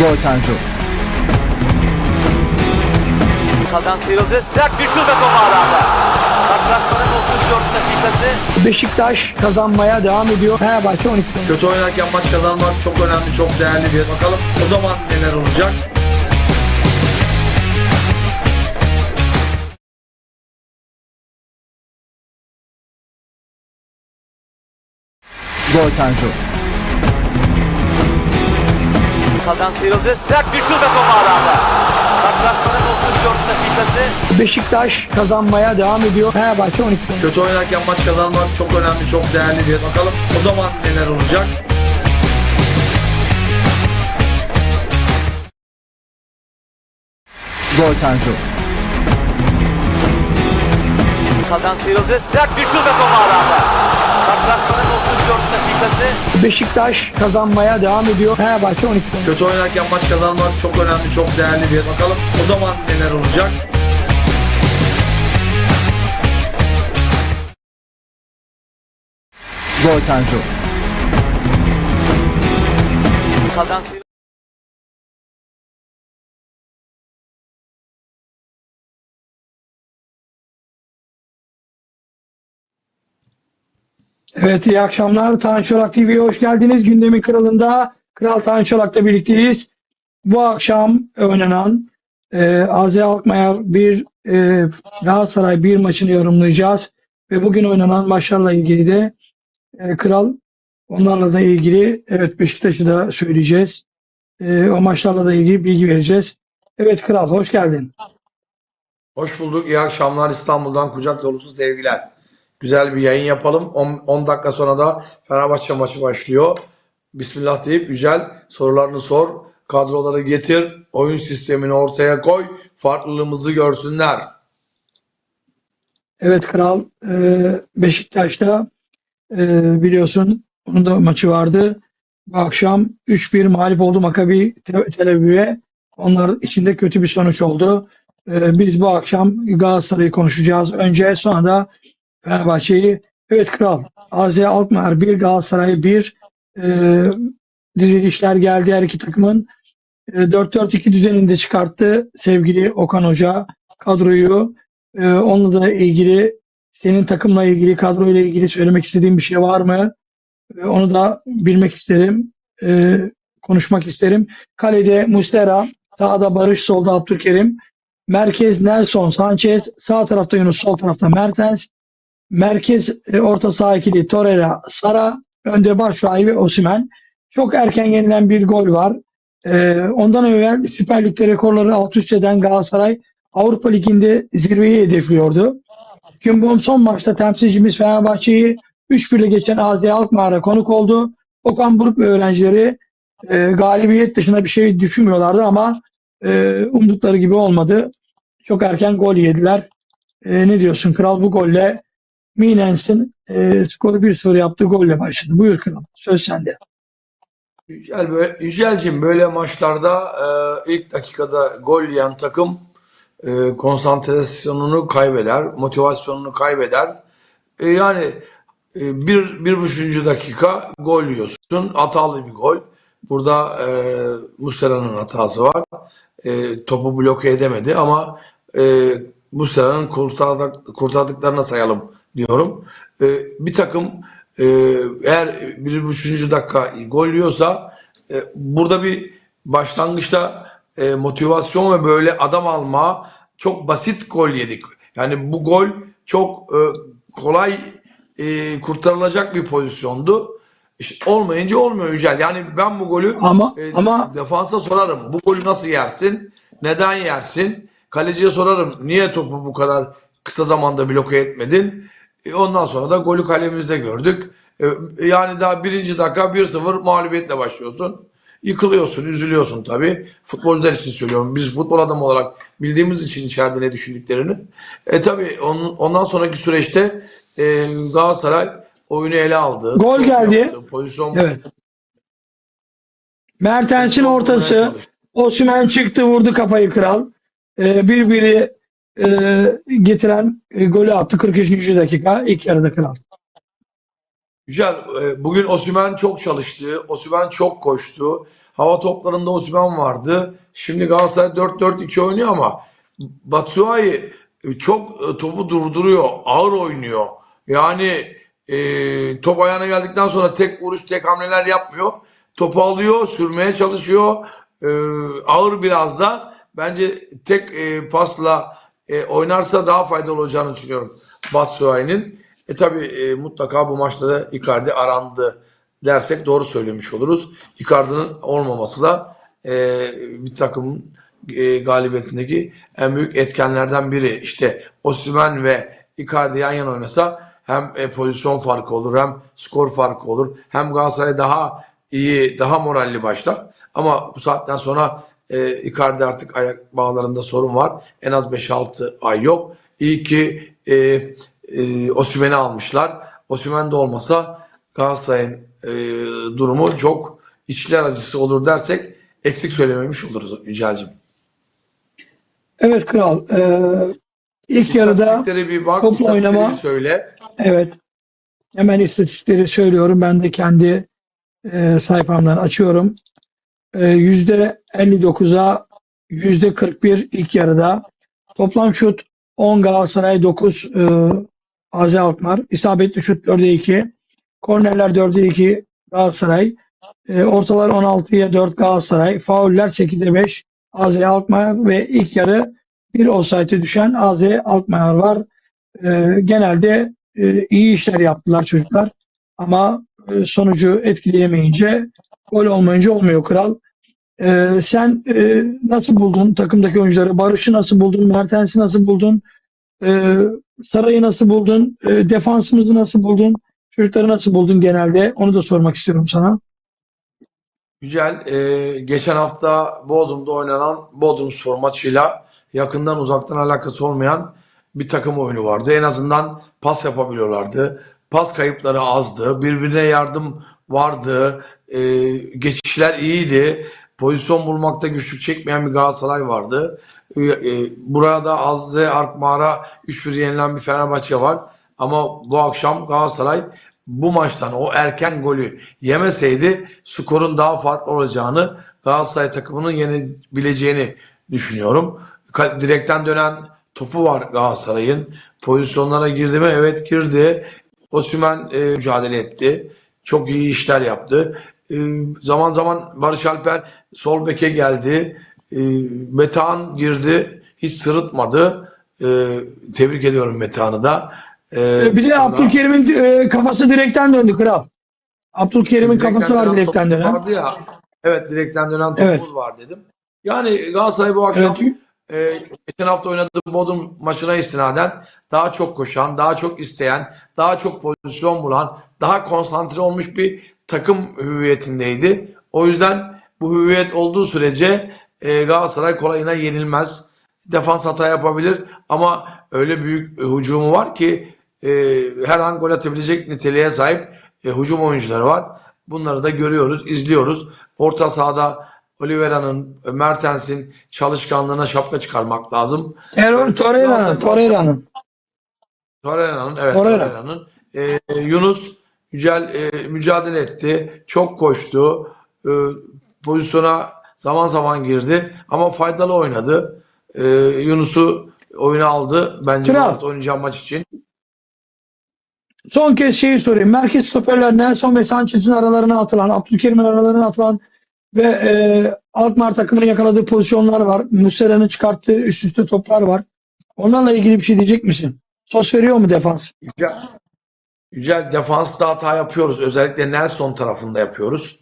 Gol Tanju. Kaldan sıyrıldı. Sert bir şut ve top ağlarda. Karşılaşmanın 34 dakikası. Beşiktaş kazanmaya devam ediyor. Fenerbahçe 12 puan. Kötü oynarken maç kazanmak çok önemli, çok değerli bir. Bakalım o zaman neler olacak? Gol Tanju. Kaldan sıyrıldı. Sert bir şut ve top ağlarda. Karşılaşmanın 34 dakikası. Beşiktaş kazanmaya devam ediyor. Fenerbahçe 12 puan. Kötü oynarken maç kazanmak çok önemli, çok değerli bir. Bakalım o zaman neler olacak? Gol Tanju. Kaldan sıyrıldı. Sert bir şut ve top ağlarda. Karşılaşmanın 34 dakikası. Beşiktaş kazanmaya devam ediyor. Fenerbahçe 12 puan. Kötü oynarken maç kazanmak çok önemli, çok değerli bir. Bakalım o zaman neler olacak? Gol Tanju. Kaldan Evet iyi akşamlar. Tanju Çolak TV'ye hoş geldiniz. Gündemin kralında Kral Tanju Çolak'la birlikteyiz. Bu akşam oynanan e, AZ Alkmaar bir e, Galatasaray bir maçını yorumlayacağız. Ve bugün oynanan maçlarla ilgili de e, Kral onlarla da ilgili evet Beşiktaş'ı da söyleyeceğiz. E, o maçlarla da ilgili bilgi vereceğiz. Evet Kral hoş geldin. Hoş bulduk. İyi akşamlar İstanbul'dan kucak dolusu sevgiler. Güzel bir yayın yapalım. 10 dakika sonra da Fenerbahçe maçı başlıyor. Bismillah deyip Yücel sorularını sor. Kadroları getir. Oyun sistemini ortaya koy. Farklılığımızı görsünler. Evet Kral e, Beşiktaş'ta e, biliyorsun onun da maçı vardı. Bu akşam 3-1 mağlup oldu Maccabi Te- Tel Aviv'e. Onlar içinde kötü bir sonuç oldu. E, biz bu akşam Galatasaray'ı konuşacağız. Önce sonra da Fenerbahçe'yi. Evet Kral AZ Alkmaar 1 Galatasaray 1 e, dizilişler geldi her iki takımın. E, 4-4-2 düzeninde çıkarttı sevgili Okan Hoca kadroyu. Ee, onunla da ilgili senin takımla ilgili kadroyla ilgili söylemek istediğin bir şey var mı? Ee, onu da bilmek isterim. Ee, konuşmak isterim. Kalede Mustera, sağda Barış, solda Abdülkerim. Merkez Nelson Sanchez, sağ tarafta Yunus, sol tarafta Mertens. Merkez e, orta saha ikili Torreira, Sara, önde Başşuay ve Osimhen. Çok erken yenilen bir gol var. Ee, ondan evvel Süper Lig'de rekorları alt üst eden Galatasaray Avrupa Ligi'nde zirveyi hedefliyordu. Kümbom son maçta temsilcimiz Fenerbahçe'yi 3-1 ile geçen AZ Alkmaar'a konuk oldu. Okan Buruk öğrencileri e, galibiyet dışında bir şey düşünmüyorlardı ama e, umdukları gibi olmadı. Çok erken gol yediler. E, ne diyorsun Kral bu golle Minens'in e, skoru 1-0 yaptığı golle başladı. Buyur Kral. Söz sende. Yücel böyle, Yücel'cim böyle maçlarda e, ilk dakikada gol yiyen takım e, konsantrasyonunu kaybeder, motivasyonunu kaybeder. E, yani e, bir, bir buçuğuncu dakika gol yiyorsun. Hatalı bir gol. Burada e, Muslera'nın hatası var. E, topu bloke edemedi ama e, Muslera'nın kurtardık, kurtardıklarına sayalım diyorum. E, bir takım e, eğer bir buçuğuncu dakika gol yiyorsa e, burada bir başlangıçta e, motivasyon ve böyle adam alma çok basit gol yedik. Yani bu gol çok e, kolay e, kurtarılacak bir pozisyondu. İşte olmayınca olmuyor Yücel. Yani ben bu golü Ama e, ama defansa sorarım. Bu golü nasıl yersin? Neden yersin? Kaleciye sorarım. Niye topu bu kadar kısa zamanda bloke etmedin? E, ondan sonra da golü kalemizde gördük. E, yani daha birinci dakika 1-0 mağlubiyetle başlıyorsun. Yıkılıyorsun, üzülüyorsun tabii. Futbolcular için söylüyorum. Biz futbol adamı olarak bildiğimiz için içeride ne düşündüklerini. E tabii onun, ondan sonraki süreçte e, Galatasaray oyunu ele aldı. Gol geldi. yaptı, Pozisyon evet. Mertens'in ortası. Osimhen çıktı vurdu kafayı kral. Ee, bir biri e, getiren e, golü attı 43. dakika ilk yarıda kral. Güzel. E, Bugün Osimhen çok çalıştı. Osimhen çok koştu. Hava toplarında Osimhen vardı. Şimdi Galatasaray 4-4-2 oynuyor ama Batshuayi çok e, topu durduruyor. Ağır oynuyor. Yani e, top ayağına geldikten sonra tek vuruş, tek hamleler yapmıyor. Topu alıyor, sürmeye çalışıyor. E, ağır biraz da. Bence tek e, pasla e, oynarsa daha faydalı olacağını düşünüyorum Batshuayi'nin. E tabi e, mutlaka bu maçta da Icardi arandı dersek doğru söylemiş oluruz. Icardi'nin olmaması da e, bir takımın e, galibiyetindeki en büyük etkenlerden biri. İşte Osimhen ve Icardi yan yana oynasa hem e, pozisyon farkı olur hem skor farkı olur. Hem Galatasaray daha iyi, daha moralli başlar. Ama bu saatten sonra e, Icardi artık ayak bağlarında sorun var. En az 5-6 ay yok. İyi ki e, e, Osimhen'i almışlar. Osimhen de olmasa Galatasaray'ın e, durumu çok içler acısı olur dersek eksik söylememiş oluruz Yücel'cim. Evet kral. Ee, ilk yarıda bir bak, toplu oynama- söyle. evet hemen istatistikleri söylüyorum. Ben de kendi e, sayfamdan açıyorum. E, Yüzde 59'a yüzde 41 ilk yarıda. Toplam şut 10 Galatasaray 9 e, AZ Alkmaar. İsabetli şut 4'e 2. Kornerler 4'e 2 Galatasaray. E, ortalar 16'ya 4 Galatasaray. Fauller 8'e 5 AZ Alkmaar ve ilk yarı bir offside'e düşen AZ Alkmaar var. E, genelde e, iyi işler yaptılar çocuklar. Ama e, sonucu etkileyemeyince gol olmayınca olmuyor kral. E, sen e, nasıl buldun takımdaki oyuncuları? Barış'ı nasıl buldun? Mertens'i nasıl buldun? E, Saray'ı nasıl buldun? E, defansımızı nasıl buldun? Çocukları nasıl buldun genelde? Onu da sormak istiyorum sana. Yücel, e, geçen hafta Bodrum'da oynanan Bodrum Spor maçıyla yakından uzaktan alakası olmayan bir takım oyunu vardı. En azından pas yapabiliyorlardı. Pas kayıpları azdı. Birbirine yardım vardı. E, geçişler iyiydi. Pozisyon bulmakta güçlük çekmeyen bir Galatasaray vardı. E, e, burada Azze Arkmaar'a 3-1 yenilen bir Fenerbahçe var. Ama bu akşam Galatasaray bu maçtan o erken golü yemeseydi skorun daha farklı olacağını Galatasaray takımının yenebileceğini düşünüyorum. Direkten dönen topu var Galatasaray'ın. Pozisyonlara girdi mi? Evet girdi. Osimhen e, mücadele etti. Çok iyi işler yaptı. E, zaman zaman Barış Alper sol beke geldi. E, Metehan girdi. Hiç sırıtmadı. E, tebrik ediyorum Metehan'ı da. E, Bir de sonra- Abdülkerim'in e, kafası direkten döndü kral. Abdülkerim'in kafası var direkten dönen. Vardı ya. Evet direkten dönen topumuz Evet. var dedim. Yani Galatasaray bu akşam Evet. E, geçen hafta oynadığı Bodrum maçına istinaden daha çok koşan, daha çok isteyen, daha çok pozisyon bulan, daha konsantre olmuş bir takım hüviyetindeydi. O yüzden bu hüviyet olduğu sürece e, Galatasaray kolayına yenilmez. Defans hata yapabilir ama öyle büyük e, hücumu var ki e, her an gol atabilecek niteliğe sahip e, hücum oyuncuları var. Bunları da görüyoruz, izliyoruz. Orta sahada Oliveira'nın, Mertens'in çalışkanlığına şapka çıkarmak lazım. Erol Torreira'nın, Torreira'nın. Torreira'nın, evet Torreira. Torreira'nın. E, Yunus Yücel e, mücadele etti. Çok koştu. E, pozisyona zaman zaman girdi. Ama faydalı oynadı. E, Yunus'u oyuna aldı. Bence bu Kral. hafta oynayacağı maç için. Son kez şeyi sorayım. Merkez stoperler Nelson ve Sanchez'in aralarına atılan, Abdülkerim'in aralarına atılan ve e, Alkmaar takımının yakaladığı pozisyonlar var. Muslera'nın çıkarttığı üst üste toplar var. Onlarla ilgili bir şey diyecek misin? Sos veriyor mu defans? Yücel, Yücel defansta hata yapıyoruz. Özellikle Nelson tarafında yapıyoruz.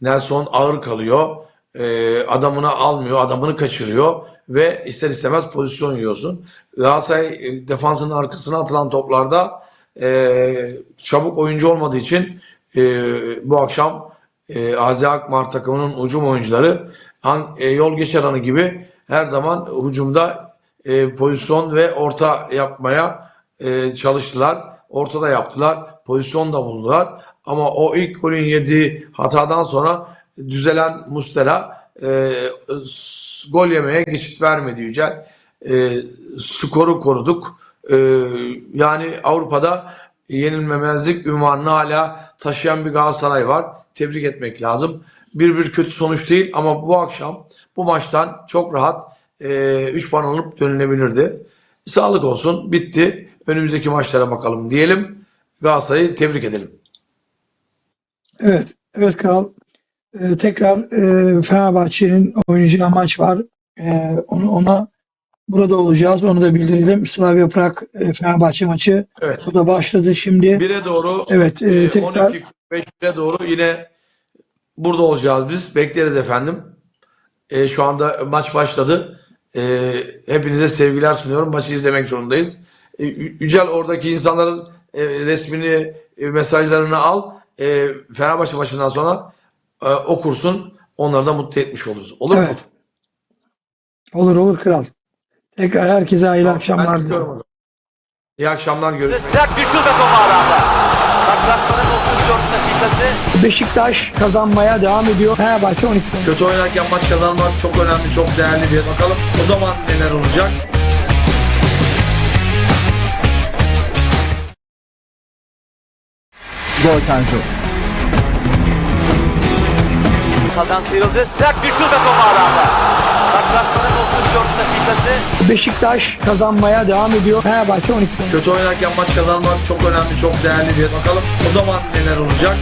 Nelson ağır kalıyor. Ee, adamını almıyor, adamını kaçırıyor ve ister istemez pozisyon yiyorsun. Galatasaray e, defansının arkasına atılan toplarda e, çabuk oyuncu olmadığı için e, bu akşam e, Azi Akmar takımının hücum oyuncuları han, e, yol geçer anı gibi her zaman hücumda e, pozisyon ve orta yapmaya e, çalıştılar. Ortada yaptılar. Pozisyon da buldular. Ama o ilk golün yediği hatadan sonra düzelen Mustera e, gol yemeye geçit vermedi Yücel. E, skoru koruduk. E, yani Avrupa'da yenilmemezlik ünvanını hala taşıyan bir Galatasaray var tebrik etmek lazım. Bir bir kötü sonuç değil ama bu akşam bu maçtan çok rahat 3 e, puan alıp dönülebilirdi. Sağlık olsun bitti. Önümüzdeki maçlara bakalım diyelim. Galatasaray'ı tebrik edelim. Evet. Evet Kral. Ee, tekrar e, Fenerbahçe'nin oynayacağı maç var. E, onu ona burada olacağız. Onu da bildirelim. Slavia Prag e, Fenerbahçe maçı. Evet. Bu da başladı şimdi. 1'e doğru. Evet. E, tekrar 12 5'lere doğru yine burada olacağız biz. Bekleriz efendim. E, şu anda maç başladı. E, hepinize sevgiler sunuyorum. Maçı izlemek zorundayız. E, Yücel oradaki insanların e, resmini, e, mesajlarını al. E, Fenerbahçe maçından sonra e, okursun. Onları da mutlu etmiş oluruz. Olur evet. mu? Olur olur kral. Tekrar herkese hayırlı tamam, akşamlar diliyorum. İyi akşamlar görüşmek üzere. Sert bir şut topu alanda. Karşılaşmanın 34 dakikası. Beşiktaş kazanmaya devam ediyor. Fenerbahçe 12 puan. Kötü oynarken maç kazanmak çok önemli, çok değerli bir. Bakalım o zaman neler olacak? Gol Tanju. Kaldan sıyrıldı. Sert bir şut ve top ağlarda. Karşılaşmanın 34 dakikası. Beşiktaş kazanmaya devam ediyor. Fenerbahçe 12 puan. Kötü oynarken maç kazanmak çok önemli, çok değerli bir. Bakalım o zaman neler olacak?